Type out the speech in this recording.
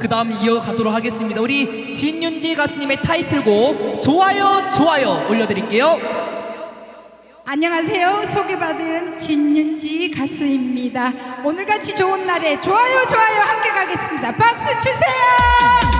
그 다음 이어가도록 하겠습니다. 우리 진윤지 가수님의 타이틀곡 좋아요 좋아요 올려드릴게요. 안녕하세요. 소개받은 진윤지 가수입니다. 오늘같이 좋은 날에 좋아요 좋아요 함께 가겠습니다. 박수 주세요.